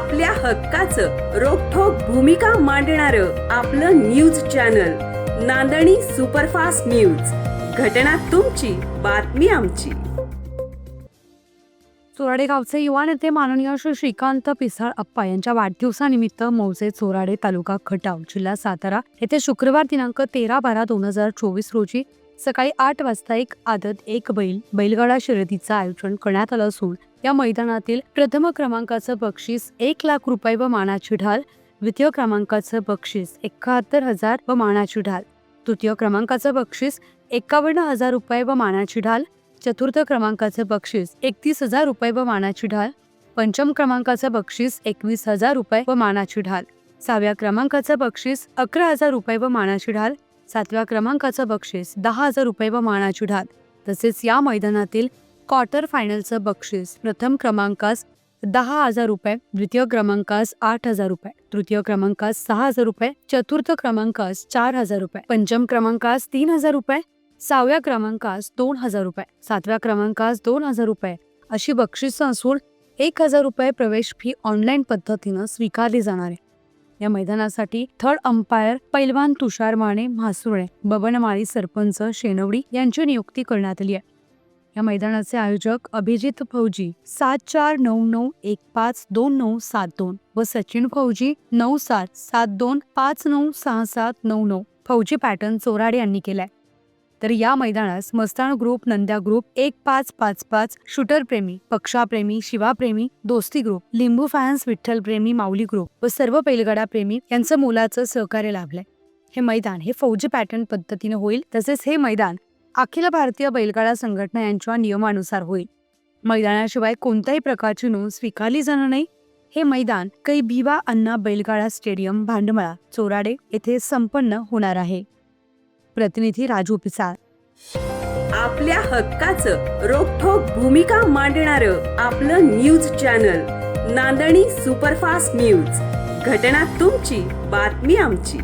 आपल्या हक्काचं रोखोक भूमिका मांडणार आपलं न्यूज चॅनल नांदणी सुपरफास्ट न्यूज. घटना तुमची बातमी आमची. चोराडे गावचे युवा नेते माननीय श्री श्रीकांत पिसाळ अप्पा यांच्या वाढदिवसानिमित्त मौजे चोराडे तालुका खटाव जिल्हा सातारा येथे शुक्रवार दिनांक तेरा बारा दोन हजार चोवीस रोजी सकाळी आठ वाजता एक आदत एक बैल बैलगाडा शर्यतीचं आयोजन करण्यात आलं असून या मैदानातील प्रथम क्रमांकाचं बक्षीस एक लाख रुपये व मानाची ढाल द्वितीय क्रमांकाचं बक्षीस एकाहत्तर हजार व मानाची ढाल तृतीय क्रमांकाचं बक्षीस एकावन्न हजार रुपये व मानाची ढाल चतुर्थ क्रमांकाचं बक्षीस एकतीस हजार रुपये व मानाची ढाल पंचम क्रमांकाचं बक्षीस एकवीस हजार रुपये व मानाची ढाल सहाव्या क्रमांकाचं बक्षीस अकरा हजार रुपये व मानाची ढाल सातव्या क्रमांकाचं बक्षीस दहा हजार रुपये व मानाची ढाल तसेच या मैदानातील क्वार्टर फायनलचं बक्षीस. प्रथम क्रमांकास दहा हजार रुपये द्वितीय क्रमांकास आठ हजार रुपये तृतीय क्रमांकास सहा हजार रुपये चतुर्थ क्रमांकास चार हजार रुपये पंचम क्रमांकास तीन हजार रुपये सहाव्या क्रमांकास दोन हजार रुपये सातव्या क्रमांकास दोन हजार रुपये. अशी बक्षिसं असून एक हजार रुपये प्रवेश फी ऑनलाईन पद्धतीनं स्वीकारली जाणार आहे. या मैदानासाठी थर्ड अंपायर पैलवान तुषार माने म्हासुळे बबनमाळी सरपंच शेनवडी यांची नियुक्ती करण्यात आली आहे. या मैदानाचे आयोजक अभिजित फौजी सात चार नऊ नऊ एक पाच दोन नऊ सात दोन व सचिन फौजी नऊ सात सात दोन पाच नऊ सहा सात नऊ नऊ फौजी पॅटर्न चोराडे यांनी केलाय. तर या मैदानास मस्तान ग्रुप नंद्या ग्रुप एक पाच पाच पाच शूटर प्रेमी पक्षाप्रेमी शिवाप्रेमी दोस्ती ग्रुप लिंबू फॅन्स विठ्ठल प्रेमी माऊली ग्रुप व सर्व पैलगडा प्रेमी यांचं मोलाचं सहकार्य लाभलंय. हे मैदान हे फौजी पॅटर्न पद्धतीने होईल तसेच हे मैदान अखिल भारतीय बैलगाडा संघटना यांच्या नियमानुसार होईल. मैदानाशिवाय कोणत्याही प्रकारची नोंद स्वीकारली जाणार नाही. हे मैदान कै भिवा अण्णा बैलगाडा स्टेडियम भांडमळा चोराडे येथे संपन्न होणार आहे. प्रतिनिधी राजू पिसाळ. आपल्या हक्काचं रोखोक भूमिका मांडणार आपलं न्यूज चॅनल नांदणी सुपरफास्ट न्यूज. घटना तुमची बातमी आमची.